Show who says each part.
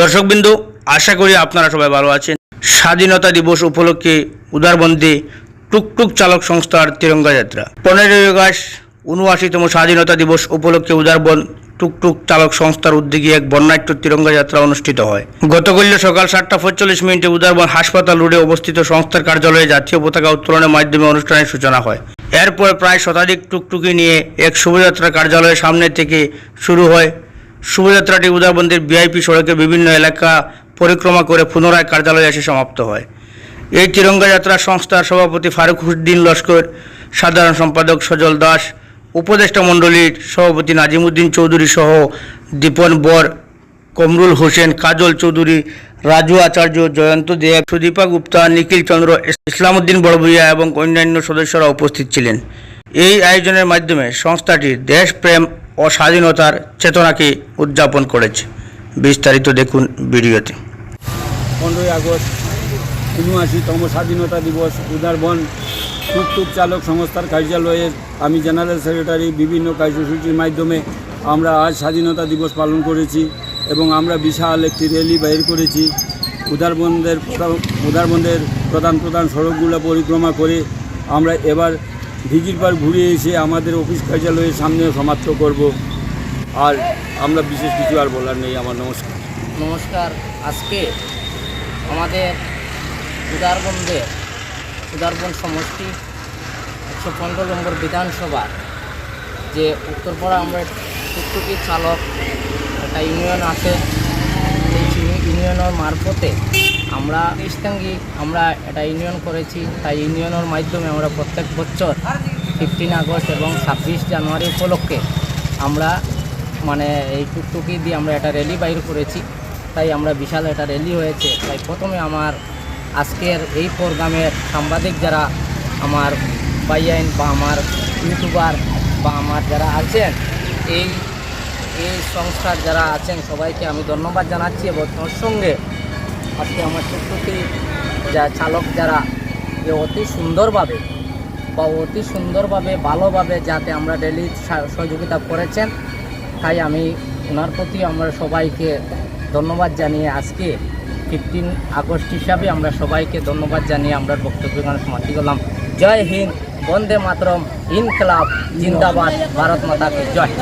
Speaker 1: দর্শকবৃন্দ, আশা করি আপনারা সবাই ভালো আছেন। স্বাধীনতা দিবস উপলক্ষে উদারবন্দে টুকটুক চালক সংস্থার তিরঙ্গা যাত্রা। পনেরোই আগস্ট উনআশিতম স্বাধীনতা দিবস উপলক্ষে উদারবন টুকটুক চালক সংস্থার উদ্যোগে এক বর্ণাঢ্য তিরঙ্গা যাত্রা অনুষ্ঠিত হয়। গতকাল সকাল সাতটা পঁয়তাল্লিশ মিনিটে উদারবন হাসপাতাল রোডে অবস্থিত সংস্থার কার্যালয়ে জাতীয় পতাকা উত্তোলনের মাধ্যমে অনুষ্ঠানের সূচনা হয়। এরপর প্রায় শতাধিক টুকটুকি নিয়ে এক শোভাযাত্রা কার্যালয়ের সামনে থেকে শুরু হয় শোভাযাত্রাটি উদারবন্দের ভিআইপি সড়কে বিভিন্ন এলাকা পরিক্রমা করে পুনরায় কার্যালয়ে এসে সমাপ্ত হয়। এই তিরঙ্গা যাত্রা সংস্থার সভাপতি ফারুক উদ্দিন লস্কর, সাধারণ সম্পাদক সজল দাস, উপদেষ্টা মণ্ডলীর সভাপতি নাজিমুদ্দিন চৌধুরী সহ দীপন বর, কমরুল হোসেন, কাজল চৌধুরী, রাজু আচার্য, জয়ন্ত দেব, সুদীপা গুপ্তা, নিখিল চন্দ্র, ইসলামউদ্দিন বড়ভূইয়া এবং অন্যান্য সদস্যরা উপস্থিত ছিলেন। এই আয়োজনের মাধ্যমে সংস্থাটি দেশপ্রেম ও স্বাধীনতার চেতনাকে উদযাপন করেছে। বিস্তারিত দেখুন ভিডিওতে।
Speaker 2: পনেরোই আগস্ট উনআশিতম স্বাধীনতা দিবস উদারবন টুকটুক চালক সংস্থার কার্যালয়ের আমি জেনারেল সেক্রেটারি বিভিন্ন কার্যসূচির মাধ্যমে আমরা আজ স্বাধীনতা দিবস পালন করেছি এবং আমরা বিশাল একটি র্যালি বাইর করেছি। উদারবন্দের প্রধান- উদারবন্দের প্রধান প্রধান সড়কগুলো পরিক্রমা করে আমরা এবার ভিজির পার ঘুরে এসে আমাদের অফিস কার্যালয়ের সামনে সমাপ্ত করব। আর আমরা বিশেষ কিছু আর বলার নেই, আমার নমস্কার।
Speaker 3: নমস্কার। আজকে আমাদের উদারবন্দে উদারবন সমষ্টি একশো পনেরো নম্বর বিধানসভার যে উত্তরপাড়া আমরা টুকটুকি চালক, একটা ইউনিয়ন আছে ইউনিয়নের মারফতে আমরা ইস্তাঙ্গি, আমরা এটা ইউনিয়ন করেছি। তাই ইউনিয়নের মাধ্যমে আমরা প্রত্যেক বছর ফিফটিন আগস্ট এবং ছাব্বিশ জানুয়ারি উপলক্ষে আমরা মানে এই টুকটুকি দিয়ে আমরা একটা র্যালি বাইর করেছি। তাই আমরা বিশাল একটা র্যালি হয়েছে। তাই প্রথমে আমার আজকের এই প্রোগ্রামের সাংবাদিক যারা আমার বাইয়াইন বা আমার ইউটিউবার বা আমার যারা আছেন, এই এই সংস্থার যারা আছেন সবাইকে আমি ধন্যবাদ জানাচ্ছি এবং ওর সঙ্গে আজকে আমার টুকটুকি যা চালক যারা, যে অতি সুন্দরভাবে বা অতি সুন্দরভাবে, ভালোভাবে যাতে আমরা ডেলি সহযোগিতা করেছেন, তাই আমি ওনার প্রতি আমরা সবাইকে ধন্যবাদ জানিয়ে আজকে ফিফটিন আগস্ট হিসাবে আমরা সবাইকে ধন্যবাদ জানিয়ে আমরা বক্তব্য সমাপ্তি করলাম। জয় হিন্দ! বন্দে মাতরম ইনকলাব জিন্দাবাদ ভারত মাতাকে জয়।